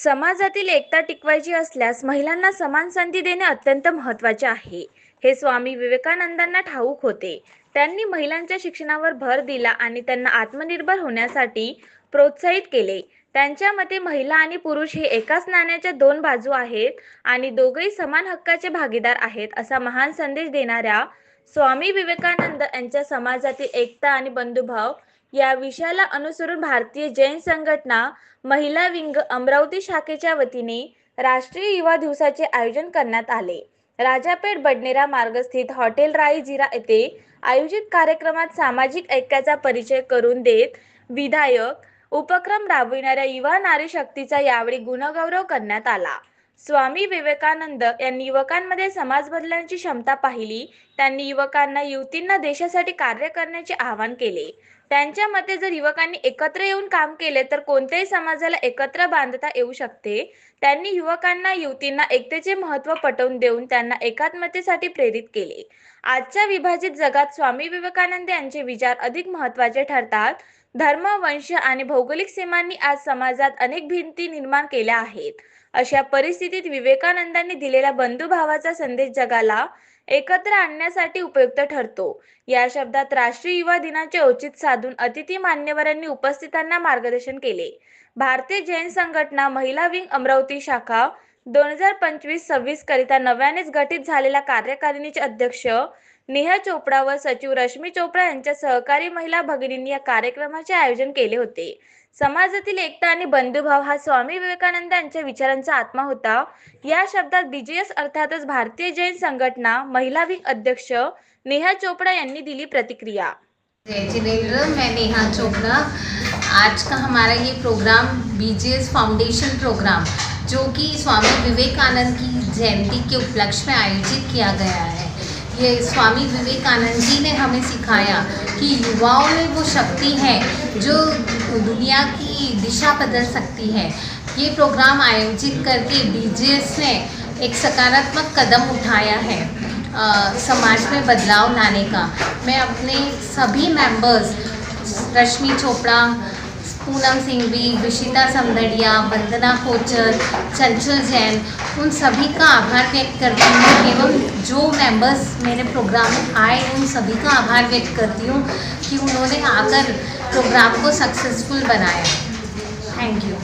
समाजातील एकता टिकवायची असल्यास महिलांना समान संधी देणे अत्यंत महत्त्वाचे आहे. हे स्वामी विवेकानंदांना ठाऊक होते. त्यांनी महिलांच्या शिक्षणावर भर दिला आणि त्यांना आत्मनिर्भर होण्यासाठी प्रोत्साहित केले. त्यांच्या मते महिला आणि पुरुष हे एकाच नाण्याच्या दोन बाजू आहेत आणि दोघेही समान हक्काचे भागीदार आहेत असा महान संदेश देणाऱ्या स्वामी विवेकानंद यांच्या समाजातील एकता आणि बंधुभाव या विषयाला अनुसरून भारतीय जैन संघटना महिला विंग अमरावती शाखेच्या वतीने राष्ट्रीय युवा दिवसाचे आयोजन करण्यात आले. राजापेठ बडनेरा मार्गस्थित हॉटेल राई जिरा येथे आयोजित कार्यक्रमात सामाजिक ऐक्याचा परिचय करून देत विधायक उपक्रम राबविणाऱ्या युवा नारी शक्तीचा यावेळी गुणगौरव करण्यात आला. स्वामी विवेकानंद यांनी युवकांमध्ये समाज बदलण्याची क्षमता पाहिली. त्यांनी युवकांना युवतींना देशासाठी कार्य करण्याचे आवाहन केले. त्यांच्या मते जर युवकांनी एकत्र येऊन काम केले तर कोणत्याही समाजाला एकत्र बांधता येऊ शकते. त्यांनी युवकांना युवतींना एकतेचे महत्त्व पटवून देऊन त्यांना एकात्मतेसाठी प्रेरित केले. आजच्या विभाजित जगात स्वामी विवेकानंद यांचे विचार अधिक महत्त्वाचे ठरतात. धर्म वंश आणि भौगोलिक सीमांनी आज समाजात अनेक भिंती निर्माण केल्या आहेत. अशा परिस्थितीत विवेकानंदांनी दिलेला बंधुभावाचा संदेश जगाला एकत्र आणण्यासाठी उपयुक्त ठरतो. या शब्दात राष्ट्रीय युवा दिनाचे औचित साधून अतिथी मान्यवरांनी उपस्थितांना मार्गदर्शन केले. भारतीय जैन संघटना महिला विंग अमरावती शाखा दोन हजार पंचवीस सव्वीस करिता नव्यानेच गठीत झालेल्या कार्यकारिणीचे अध्यक्ष नेहा चोपडा व सचिव रश्मी चोपडा यांच्या सहकारी महिला भगिनींनी या कार्यक्रमाचे आयोजन केले होते. समाजातील एकता आणि बंधुभाव हा स्वामी विवेकानंद यांच्या विचारांचा आत्मा होता. या शब्दात बीजेएस अर्थातच भारतीय जैन संघटना महिला विंग अध्यक्ष नेहा चोपडा यांनी दिली प्रतिक्रिया. जय जिनेन्द्र मैं नेहा चोपड़ा. आज का हमारा ये प्रोग्राम बीजेएस फाउंडेशन प्रोग्राम जो कि स्वामी विवेकानंद की जयंती के उपलक्ष्य में आयोजित किया गया है। ये स्वामी विवेकानंद जी ने हमें सिखाया कि युवाओं में वो शक्ति है जो दुनिया की दिशा बदल सकती है। ये प्रोग्राम आयोजित करके बीजेएस ने एक सकारात्मक कदम उठाया है अ, समाज में बदलाव लाने का। मैं अपने सभी मेंबर्स रश्मि चोपड़ा पूनम सिंह भी विशिता समदड़िया वंदना कोचर, चंचल जैन, उन सभी का आभार व्यक्त करती हूँ एवं जो मेंबर्स मेरे प्रोग्राम में आए, उन सभी का आभार व्यक्त करती हूँ कि उन्होंने आकर प्रोग्राम को सक्सेसफुल बनाया। Thank you